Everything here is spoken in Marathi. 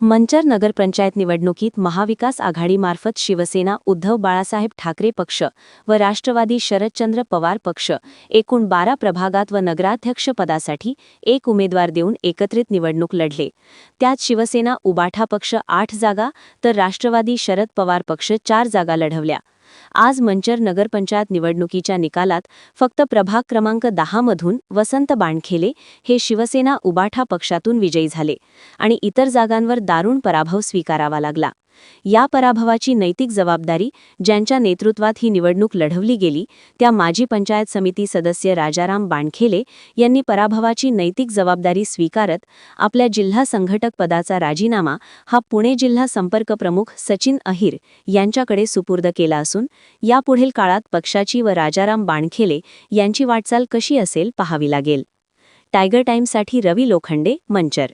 मंचर नगरपंचायत निवडणुकीत महाविकास आघाडीमार्फत शिवसेना उद्धव बाळासाहेब ठाकरे पक्ष व राष्ट्रवादी शरदचंद्र पवार पक्ष एकूण बारा प्रभागात व नगराध्यक्षपदासाठी एक उमेदवार देऊन एकत्रित निवडणूक लढले. त्यात शिवसेना उबाठा पक्ष आठ जागा तर राष्ट्रवादी शरद पवार पक्ष चार जागा लढवल्या. आज मंचर नगरपंचायत निवडणुकीच्या निकालात फक्त प्रभाग क्रमांक दहामधून वसंत बाणखेले हे शिवसेना उबाठा पक्षातून विजयी झाले आणि इतर जागांवर दारुण पराभव स्वीकारावा लागला. या पराभवाची नैतिक जबाबदारी ज्यांच्या नेतृत्वात ही निवडणूक लढवली गेली त्या माजी पंचायत समिती सदस्य राजाराम बाणखेले यांनी पराभवाची नैतिक जबाबदारी स्वीकारत आपल्या जिल्हा संघटक पदाचा राजीनामा हा पुणे जिल्हा संपर्क प्रमुख सचिन अहिर यांच्याकडे सुपूर्द केला असून यापुढील काळात पक्षाची व राजाराम बाणखेले यांची वाटचाल कशी असेल पाहावी लागेल. टायगर टाइम्ससाठी रवी लोखंडे मंचर.